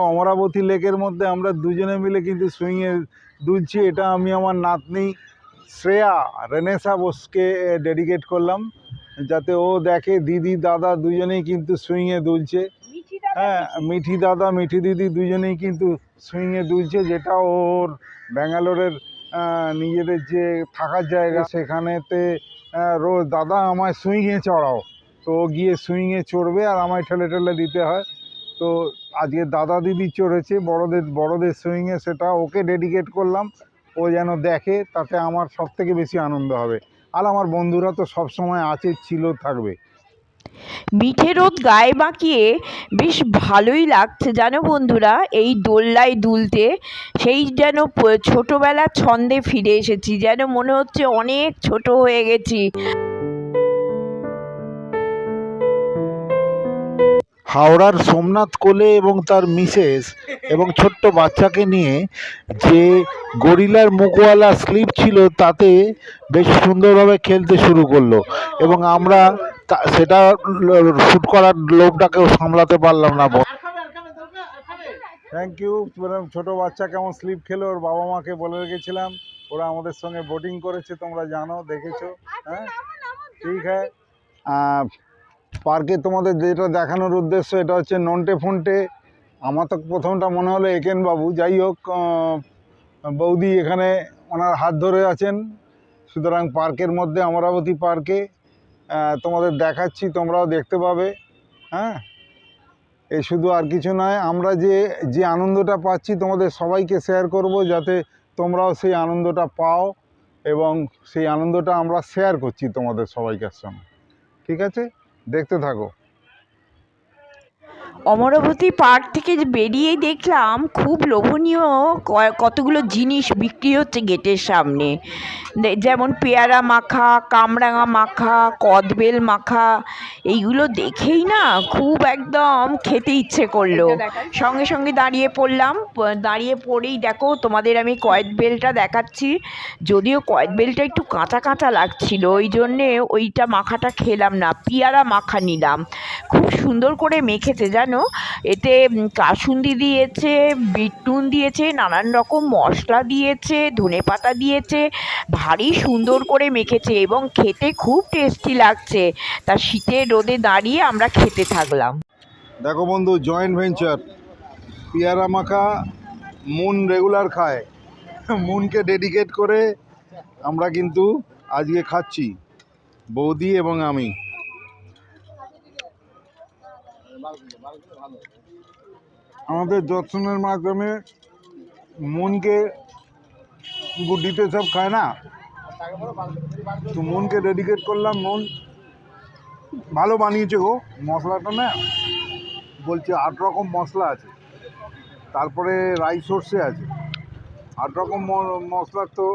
দেখো অমরাবতী লেকের মধ্যে আমরা দুজনে মিলে কিন্তু সুইংয়ে দুলছি। এটা আমি আমার নাতনি শ্রেয়া রেনেসা বোসকে ডেডিকেট করলাম। যাতে ও দেখে দিদি দাদা দুজনেই কিন্তু সুইংয়ে দুলছে। হ্যাঁ মিঠি। দাদা মিঠি দিদি দুজনেই কিন্তু সুইংয়ে দুলছে যেটা ওর ব্যাঙ্গালোরের নিজেদের যে থাকার জায়গা সেখানেতে রোজ দাদা আমায় সুইংয়ে চড়াও। তো ও গিয়ে সুইংয়ে চড়বে আর আমায় ঠেলে ঠেলে দিতে হয়। তো আজকে দাদা দিদি চড়েছে, বড়দের বড়দের সুইংয়ে সেটা ওকে ডেডিকেট করলাম। ও যেন দেখে, তাতে আমার সব থেকে বেশি আনন্দ হবে। আর আমার বন্ধুরা তো সব সময় আছে, ছিল, থাকবে। মিঠে রোদ গায়ে বাঁকিয়ে বেশ ভালোই লাগছে, জানো বন্ধুরা? এই দোল্লায় দুলতে, সেই যেন ছোটবেলার ছন্দে ফিরে এসেছি। যেন মনে হচ্ছে অনেক ছোট হয়ে গেছি। হাওড়ার সোমনাথ কোলে এবং তার মিসেস এবং ছোট্ট বাচ্চাকে নিয়ে যে গরিলার মুখওয়ালা স্লিপ ছিল তাতে বেশ সুন্দরভাবে খেলতে শুরু করল এবং আমরা তা- সেটা শ্যুট করার লোভটাকেও সামলাতে পারলাম না। থ্যাংক ইউ ছোটো বাচ্চা কেমন স্লিপ খেলো ওর বাবা মাকে বলে রেখেছিলাম ওরা আমাদের সঙ্গে বোটিং করেছে তোমরা জানো দেখেছ হ্যাঁ? ঠিক হ্যাঁ পার্কে তোমাদের যেটা দেখানোর উদ্দেশ্য, এটা হচ্ছে নন্টে ফন্টে। আমার তো প্রথমটা মনে হলো একেন বাবু। যাই হোক বৌদি এখানে ওনার হাত ধরে আছেন। সুতরাং পার্কের মধ্যে, অমরাবতী পার্কে তোমাদের দেখাচ্ছি, তোমরাও দেখতে পাবে। হ্যাঁ? এ শুধু আর কিছু নয়, আমরা যে যে আনন্দটা পাচ্ছি, তোমাদের সবাইকে শেয়ার করব, যাতে তোমরাও সেই আনন্দটা পাও এবং সেই আনন্দটা আমরা শেয়ার করছি তোমাদের সবাইকার সঙ্গে। ঠিক আছে? দেখতে থাকো। অমরাবতী পার্ক থেকে যে বেরিয়েই দেখলাম খুব লোভনীয় ক- কতগুলো জিনিস বিক্রি হচ্ছে গেটের সামনে। যেমন পেয়ারা মাখা কামরাঙা মাখা কদবেল মাখা এইগুলো দেখেই না খুব একদম খেতে ইচ্ছে করল। সঙ্গে সঙ্গে দাঁড়িয়ে পড়লাম দাঁড়িয়ে পড়েই দেখো তোমাদের আমি কয়েদবেলটা দেখাচ্ছি। যদিও কয়েদবেলটা একটু কাঁচা কাঁচা লাগছিল ওই জন্যে ওইটা মাখাটা খেলাম না পেয়ারা মাখা নিলাম। খুব সুন্দর করে মেখেছে জানো? এতে কাসুন্দি দিয়েছে বিট নুন দিয়েছে, নানান রকম মশলা দিয়েছে, ধনে পাতা দিয়েছে, ভারী সুন্দর করে মেখেছে এবং খেতে খুব টেস্টি লাগছে। তা শীতের রোদে দাঁড়িয়ে আমরা খেতে থাকলাম। দেখো বন্ধু জয়েন্ট ভেঞ্চার পিয়ারা মাখা মুন রেগুলার খায়। মুনকে ডেডিকেট করে আমরা কিন্তু আজকে খাচ্ছি, বৌদি এবং আমি। আমাদের যত্নের মাধ্যমে মনকে গুড্ডিতে সব খায় না? তো মনকে ডেডিকেট করলাম মন ভালো বানিয়েছে গো। মশলাটা না বলছে আট রকম মশলা আছে তারপরে রাই সর্ষে আছে। আট রকম মশলার তো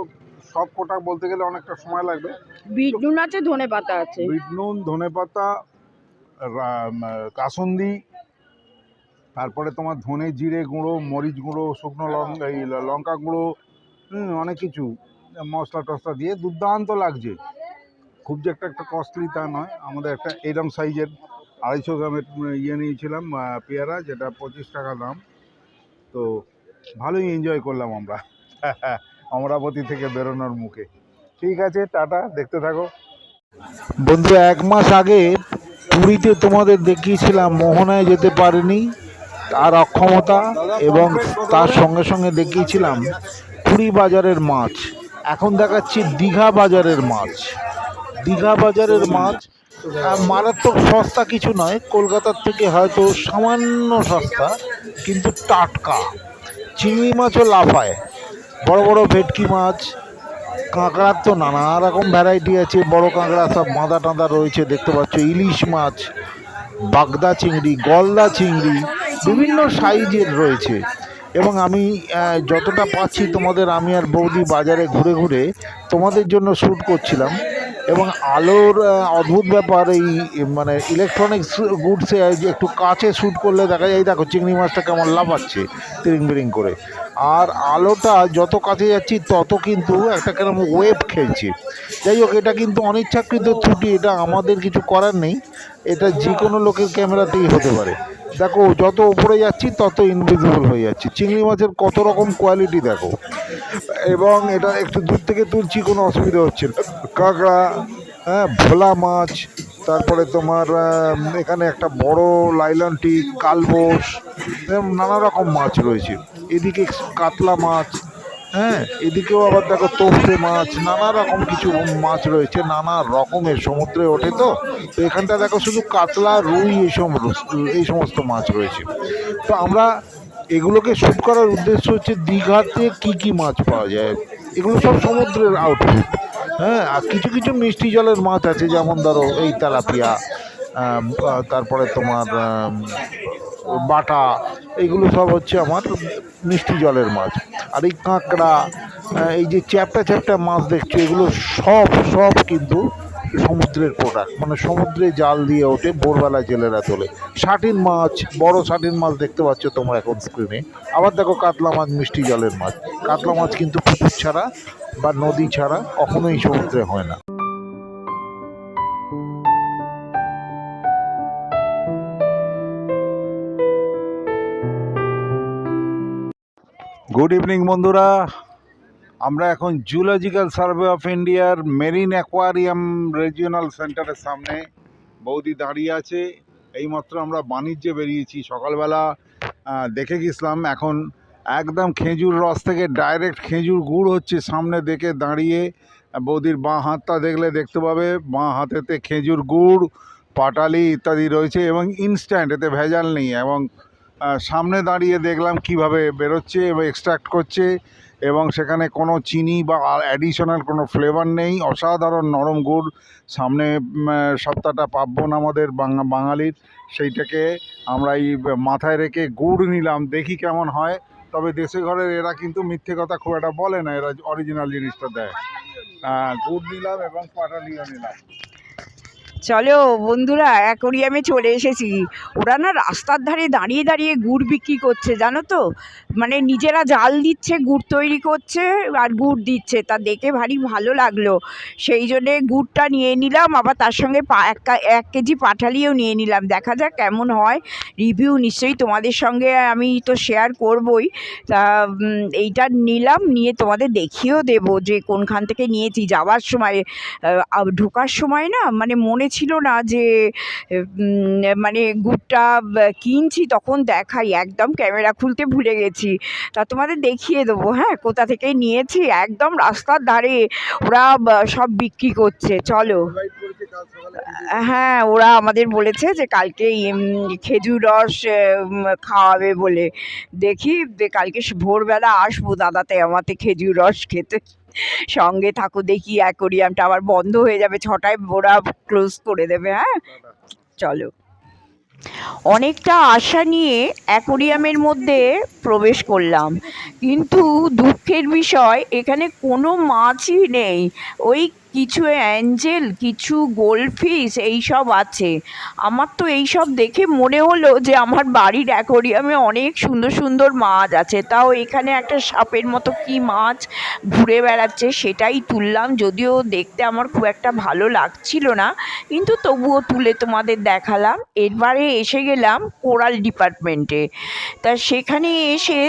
সব কোটা বলতে গেলে অনেকটা সময় লাগবে। বিট নুন আছে ধনে পাতা আছে। বিট নুন ধনে পাতা কাসন্দি তারপরে তোমার ধনে জিরে গুঁড়ো, মরিচ গুঁড়ো, শুকনো লঙ্কা, এই লঙ্কা গুঁড়ো অনেক কিছু, মশলা টশলা দিয়ে দুর্দান্ত লাগছে। খুব যে একটা একটা কস্টলি তা নয়। আমাদের একটা এরম সাইজের আড়াইশো গ্রামের ইয়ে নিয়েছিলাম পেয়ারা, যেটা পঁচিশ টাকা দাম। তো ভালোই এনজয় করলাম আমরা। অমরাবতী থেকে বেরোনোর মুখে। ঠিক আছে, টাটা, দেখতে থাকো। বন্ধু, এক মাস আগে পুরীতে তোমাদের দেখিয়েছিলাম, মোহনায় যেতে পারিনি। তার অক্ষমতা এবং তার সঙ্গে সঙ্গে দেখিয়েছিলাম পুরী বাজারের মাছ। এখন দেখাচ্ছি দীঘা বাজারের মাছ। দীঘা বাজারের মাছ মারাত্মক সস্তা কিছু নয়, কলকাতার থেকে হয়তো সামান্য সস্তা, কিন্তু টাটকা। চিংড়ি মাছও লাফায়। বড় বড় ভেটকি মাছ, কাঁকড়ার তো নানা রকম ভ্যারাইটি আছে, বড় কাঁকড়া সব মাদা টাঁদা রয়েছে, দেখতে পাচ্ছ, ইলিশ মাছ, বাগদা চিংড়ি, গলদা চিংড়ি বিভিন্ন সাইজের রয়েছে। এবং আমি যতটা পাচ্ছি তোমাদের, আমি আর বৌদি বাজারে ঘুরে ঘুরে তোমাদের জন্য শ্যুট করছিলাম। এবং আলোর অদ্ভুত ব্যাপার, এই মানে ইলেকট্রনিক্স গুডসে একটু কাছে শ্যুট করলে দেখা যায় দেখো, চিংড়ি মাছটা কেমন লাফাচ্ছে, তিরিং বিরিং করে। আর আলোটা যত কাছে যাচ্ছি, তত কিন্তু একটা কেরম ওয়েব খেলছে। যাই হোক, এটা কিন্তু অনিচ্ছাকৃত ত্রুটি, এটা আমাদের কিছু করার নেই। এটা যে কোনো লোকের ক্যামেরাতেই হতে পারে। দেখো, যত উপরে যাচ্ছি, তত ইনভিজিবল হয়ে যাচ্ছে। চিংড়ি মাছের কত রকম কোয়ালিটি দেখো। এবং এটা একটু দূর থেকে তুলছি, কোনো অসুবিধা হচ্ছে না। কাঁকড়া হ্যাঁ ভোলা মাছ, তারপরে তোমার এখানে একটা বড় লাইলনটি কালবোস নানা রকম মাছ রয়েছে। এদিকে কাতলা মাছ হ্যাঁ এদিকেও আবার দেখো তোপসে মাছ, নানা রকম কিছু মাছ রয়েছে, নানা রকমের সমুদ্রে ওঠে তো। তো এখানটা দেখো শুধু কাতলা, রুই এই সমস্ত এই সমস্ত মাছ রয়েছে। তো আমরা এগুলোকে শ্যুট করার উদ্দেশ্য হচ্ছে দীঘাতে কি কি মাছ পাওয়া যায়। এগুলো সব সমুদ্রের আউটপুট হ্যাঁ আর কিছু কিছু মিষ্টি জলের মাছ আছে, যেমন ধরো এই তেলাপিয়া তারপরে তোমার বাটা এগুলো সব হচ্ছে আমার মিষ্টি জলের মাছ। আর এই কাঁকড়া এই যে চ্যাপটা চ্যাপটা মাছ দেখছ, এগুলো সব সব কিন্তু সমুদ্রের প্রোডাক্ট মানে সমুদ্রে জাল দিয়ে ওঠে ভোরবেলা জেলেরা তোলে। শাটিন মাছ, বড় শাটিন মাছ দেখতে পাচ্ছ তোমরা এখন স্ক্রিনে আবার দেখো কাতলা মাছ, মিষ্টি জলের মাছ। কাতলা মাছ কিন্তু পুকুর ছাড়া বা নদী ছাড়া কখনোই সমুদ্রে হয় না। গুড ইভিনিং বন্ধুরা। আমরা এখন জুলজিক্যাল সার্ভে অফ ইন্ডিয়ার মেরিন অ্যাকোয়ারিয়াম রিজিওনাল সেন্টারের সামনে। বৌদি দাঁড়িয়ে আছে। এইমাত্র আমরা বাণিজ্যে বেরিয়েছি। সকালবেলা দেখে গেছিলাম, এখন একদম খেজুর রস থেকে ডাইরেক্ট খেজুর গুড় হচ্ছে সামনে দেখে দাঁড়িয়ে। বৌদির বাঁ হাতটা দেখলে দেখতে পাবে, বাঁ হাতেতে খেজুর গুড়, পাটালি ইত্যাদি রয়েছে এবং ইনস্ট্যান্ট এতে ভেজাল নেই এবং সামনে দাঁড়িয়ে দেখলাম কীভাবে বেরোচ্ছে এবং এক্সট্রাক্ট করছে এবং সেখানে কোনো চিনি বা অ্যাডিশনাল কোনো ফ্লেভার নেই। অসাধারণ নরম গুড়। সামনে সপ্তাহটা পার্বণ আমাদের বাঙা- বাঙালির। সেইটাকে আমরা এই মাথায় রেখে গুড় নিলাম, দেখি কেমন হয়। তবে দেশে ঘরের এরা কিন্তু মিথ্যে কথা খুব একটা বলে না, এরা অরিজিনাল জিনিসটা দেয়। গুড় নিলাম এবং পাটালিও নিলাম। চলো বন্ধুরা, অ্যাকোরিয়ামে চলে এসেছি। ওরা না রাস্তার ধারে দাঁড়িয়ে দাঁড়িয়ে গুড় বিক্রি করছে, জানো তো? মানে নিজেরা জাল দিচ্ছে, গুড় তৈরি করছে আর গুড় দিচ্ছে। তা দেখে ভারী ভালো লাগল। সেই জন্যে গুড়টা নিয়ে নিলাম, আবার তার সঙ্গে এক কেজি পাঠালিও নিয়ে নিলাম। দেখা যাক কেমন হয়। রিভিউ নিশ্চয়ই তোমাদের সঙ্গে আমি তো শেয়ার করবই। তা এইটা নিলাম, নিয়ে তোমাদের দেখিয়েও দেবো যে কোনখান থেকে নিয়েছি। যাওয়ার সময় ঢোকার সময় না মানে মনে ছিল না যে মানে গুড়টা কিনছি তখন দেখাই, একদম ক্যামেরা খুলতে ভুলে গেছি। তা তোমাদের দেখিয়ে দেবো হ্যাঁ? কোথা থেকে নিয়েছি? একদম রাস্তার ধারে ওরা সব বিক্রি করছে, চলো। হ্যাঁ ওরা আমাদের বলেছে যে কালকে খেজুর রস খাওয়াবে বলে। দেখি কালকে ভোরবেলা আসব দাদাতে আমাতে খেজুর রস খেতে। সঙ্গে থাকো, দেখি অ্যাকোরিয়ামটা আবার বন্ধ হয়ে যাবে, ছটায় ওরা ক্লোজ করে দেবে হ্যাঁ? চলো। অনেকটা আশা নিয়ে অ্যাকোরিয়ামের মধ্যে প্রবেশ করলাম। কিন্তু দুঃখের বিষয়, এখানে কোনো মাছই নেই। ওই কিছু অ্যাঞ্জেল, কিছু গোল্ডফিশ এইসব আছে। আমার তো এইসব দেখে মনে হলো যে আমার বাড়ির অ্যাকোরিয়ামে অনেক সুন্দর সুন্দর মাছ আছে। তাও এখানে একটা সাপের মতো কি মাছ ঘুরে বেড়াচ্ছে সেটাই তুললাম। যদিও দেখতে আমার খুব একটা ভালো লাগছিল না, কিন্তু তবুও তুলে তোমাদের দেখালাম। এরবারে এসে গেলাম কোরাল ডিপার্টমেন্টে। তা সেখানে এসে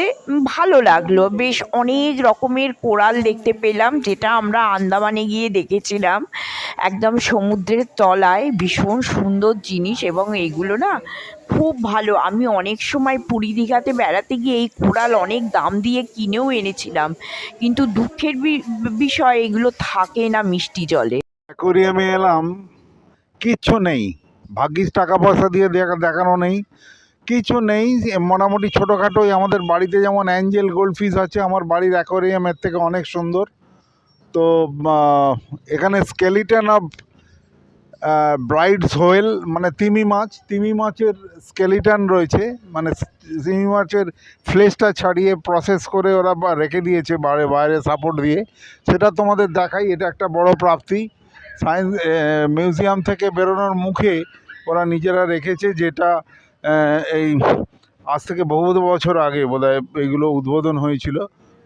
ভালো লাগল। বেশ অনেক রকমের কোরাল দেখতে পেলাম, যেটা আমরা আন্দামানে গিয়ে দেখেছিলাম। একদম সমুদ্রের তলায় ভীষণ সুন্দর জিনিস এবং এগুলো না খুব ভালো। আমি অনেক সময় পুরী দীঘাতে বেড়াতে গিয়ে এই কোরাল অনেক দাম দিয়ে কিনেও এনেছিলাম। কিন্তু দুঃখের বিষয় এগুলো থাকে না মিষ্টি জলে। অ্যাকোরিয়ামে এলাম, কিচ্ছু নেই। ভাগ্যিস টাকা পয়সা দিয়ে দেখা, দেখানো নেই। কিছু নেই মোটামুটি ছোটোখাটোই আমাদের বাড়িতে যেমন অ্যাঞ্জেল গোল্ডফিশ আছে, আমার বাড়ির অ্যাকোরিয়ামের থেকে অনেক সুন্দর। তো এখানে স্কেলিটন অফ ব্রাইডস হোয়েল মানে তিমি মাছ, তিমি মাছের স্কেলিটন রয়েছে মানে তিমি মাছের ফ্লেশটা ছাড়িয়ে প্রসেস করে ওরা রেখে দিয়েছে বাইরে বাইরে সাপোর্ট দিয়ে। সেটা তোমাদের দেখাই, এটা একটা বড় প্রাপ্তি। সায়েন্স মিউজিয়াম থেকে বেরোনোর মুখে ওরা নিজেরা রেখেছে যেটা এই আজ থেকে বহু বছর আগে বোধহয় এইগুলো উদ্বোধন হয়েছিল।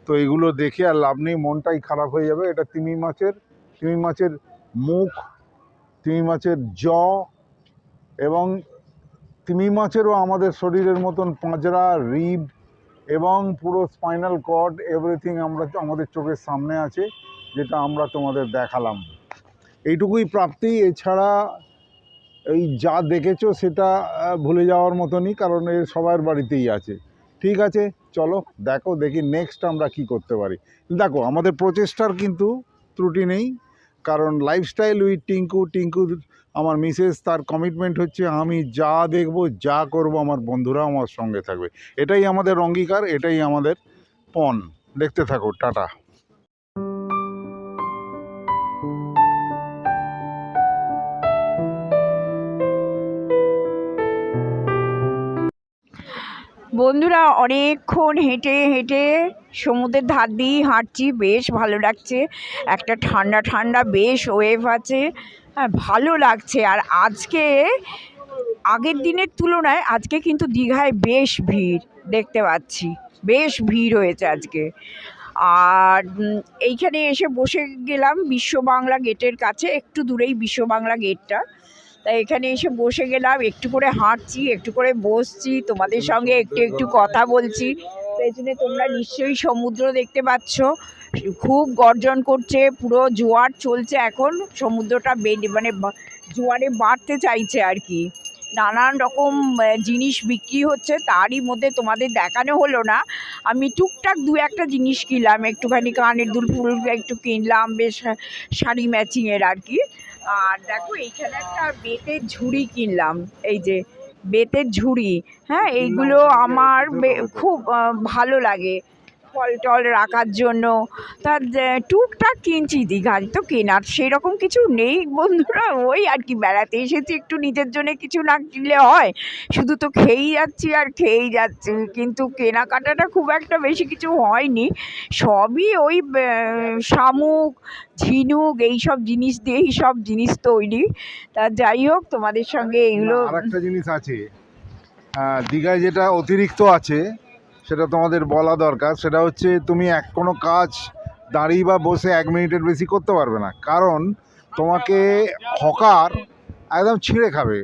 তো এগুলো দেখে আর লাভ নেই, মনটাই খারাপ হয়ে যাবে। এটা তিমি মাছের তিমি মাছের মুখ, তিমি মাছের জ এবং তিমি মাছেরও আমাদের শরীরের মতন পাঁজরা, রিব এবং পুরো স্পাইনাল কর্ড, এভরিথিং আমরা আমাদের চোখের সামনে আছে, যেটা আমরা তোমাদের দেখালাম। এইটুকুই প্রাপ্তি। এছাড়া এই যা দেখেছ সেটা ভুলে যাওয়ার মতনই, কারণ এর সবার বাড়িতেই আছে। ঠিক আছে? চলো, দেখো, দেখি নেক্সট আমরা কি করতে পারি। দেখো, আমাদের প্রচেষ্টার কিন্তু ত্রুটি নেই, কারণ লাইফস্টাইল উইথ টিঙ্কু টিঙ্কু আমার মিসেস তার কমিটমেন্ট হচ্ছে, আমি যা দেখব, যা করব, আমার বন্ধুরা আমার সঙ্গে থাকবে। এটাই আমাদের অঙ্গীকার, এটাই আমাদের পণ। দেখতে থাকো, টাটা। বন্ধুরা, অনেকক্ষণ হেঁটে হেঁটে সমুদ্রের ধার দিয়েই হাঁটছি। বেশ ভালো লাগছে। একটা ঠান্ডা ঠান্ডা বেশ ওয়েভ আছে। হ্যাঁ ভালো লাগছে। আর আজকে, আগের দিনের তুলনায় আজকে কিন্তু দীঘায় বেশ ভিড় দেখতে পাচ্ছি। বেশ ভিড় হয়েছে আজকে। আর এইখানে এসে বসে গেলাম বিশ্ব বাংলা গেটের কাছে। একটু দূরেই বিশ্ব বাংলা গেটটা। তাই এখানে এসে বসে গেলাম, একটু করে হাঁটছি, একটু করে বসছি, তোমাদের সঙ্গে একটু একটু কথা বলছি। পেছনে তোমরা নিশ্চয়ই সমুদ্র দেখতে পাচ্ছ। খুব গর্জন করছে, পুরো জোয়ার চলছে এখন, সমুদ্রটা বেড়ে মানে জোয়ারে বাড়তে চাইছে আর কি। নানান রকম জিনিস বিক্রি হচ্ছে, তারই মধ্যে তোমাদের দেখানো হলো না। আমি টুকটাক দু একটা জিনিস কিনলাম, একটুখানি কানের দুল ফুল একটু কিনলাম, বেশ, শাড়ি ম্যাচিংয়ের আর কি। আর দেখো এইখানে একটা বেতের ঝুড়ি কিনলাম এই যে বেতের ঝুড়ি হ্যাঁ এইগুলো আমার খুব ভালো লাগে ফল টল রাখার জন্য। তার টুকটাক কিনছি দীঘায় তো কেনার সেরকম কিছু নেই বন্ধুরা। ওই আর কি বেড়াতে এসেছি একটু নিজের জন্য কিছু না কিনলে হয়। শুধু তো খেয়েই যাচ্ছি আর খেয়েই যাচ্ছি। কিন্তু কেনাকাটাটা খুব একটা বেশি কিছু হয়নি। সবই ওই শামুক ঝিনুক এইসব জিনিস দিয়েই সব জিনিস তৈরি। তা যাই হোক তোমাদের সঙ্গে এগুলো আর একটা জিনিস আছে। দীঘায় যেটা অতিরিক্ত আছে সেটা তোমাদের বলা দরকার, সেটা হচ্ছে তুমি এক কোনো কাজ দাঁড়িয়ে বা বসে এক মিনিটের বেশি করতে পারবে না। কারণ তোমাকে হকার একদম ছিঁড়ে খাবে।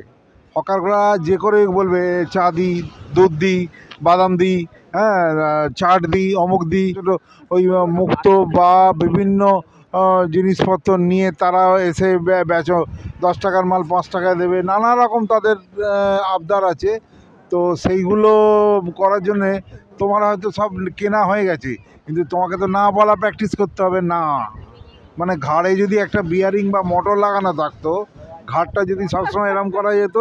হকাররা যে করে বলবে, চা দিই দুধ দিই বাদাম দিই হ্যাঁ চাট দিই অমুক দিই ওই মুক্ত বা বিভিন্ন জিনিসপত্র নিয়ে তারা এসে বেচো। দশ টাকার মাল পাঁচ টাকায় দেবে। নানা রকম তাদের আবদার আছে। তো সেইগুলো করার জন্যে তোমার হয়তো সব কেনা হয়ে গেছে, কিন্তু তোমাকে তো না বলা প্র্যাকটিস করতে হবে, না। মানে ঘাড়ে যদি একটা বিয়ারিং বা মোটর লাগানো থাকতো, ঘাড়টা যদি সবসময় এরম করা যেত,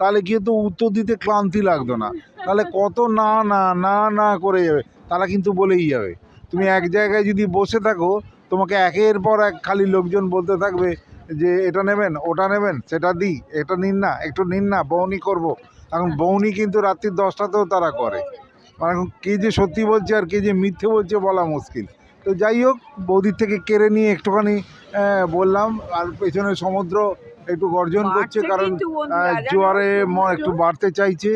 তাহলে কি হতো, উত্তর দিতে ক্লান্তি লাগতো না। তাহলে কত না না না না করে যাবে, তারা কিন্তু বলেই যাবে। তুমি এক জায়গায় যদি বসে থাকো, তোমাকে একের পর এক খালি লোকজন বলতে থাকবে যে, এটা নেবেন, ওটা নেবেন, সেটা দিই, এটা নিন না, একটু নিন না, বৌনি করব। এখন বৌনি কিন্তু রাত্রি দশটাতেও তারা করে। মানে এখন কে যে সত্যি বলছে আর কে যে মিথ্যে বলছে বলা মুশকিল। তো যাই হোক বৌদির থেকে কেড়ে নিয়ে একটুখানি বললাম আর পেছনে সমুদ্র একটু গর্জন করছে কারণ জোয়ারে একটু বাড়তে চাইছে।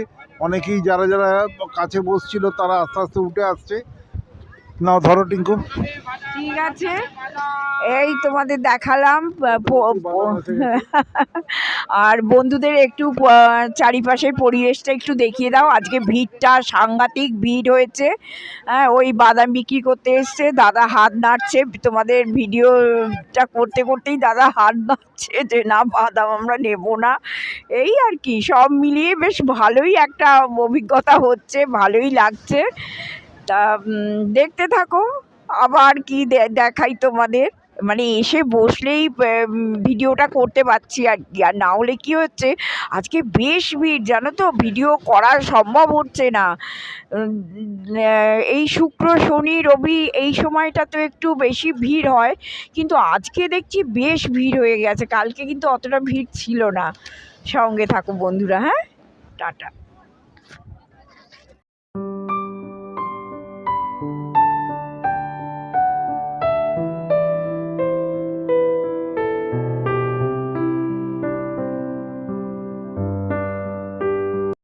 অনেকেই যারা যারা কাছে বসছিল তারা আস্তে আস্তে উঠে আসছে। নাও ধরো টিঙ্কু। ঠিক আছে। এই তোমাদের দেখালাম আর বন্ধুদের একটু চারিপাশের পরিবেশটা একটু দেখিয়ে দাও। আজকে ভিড়টা সাংঘাতিক ভিড় হয়েছে। হ্যাঁ ওই বাদাম বিক্রি করতে এসছে দাদা হাত নাড়ছে। তোমাদের ভিডিওটা করতে করতেই দাদা হাত নাড়ছে যে না বাদাম আমরা নেব না। এই আর কি সব মিলিয়ে বেশ ভালোই একটা অভিজ্ঞতা হচ্ছে ভালোই লাগছে। তা দেখতে থাকো, আবার কি দেখাই তোমাদের। মানে এসে বসলেই ভিডিওটা করতে পারছি আর কি। আর না হলে কী হচ্ছে, আজকে বেশ ভিড়, জানো তো, ভিডিও করা সম্ভব হচ্ছে না। এই শুক্র, শনি, রবি এই সময়টা তো একটু বেশি ভিড় হয়, কিন্তু আজকে দেখছি বেশ ভিড় হয়ে গেছে। কালকে কিন্তু অতটা ভিড় ছিল না। সঙ্গে থাকো বন্ধুরা হ্যাঁ? টাটা।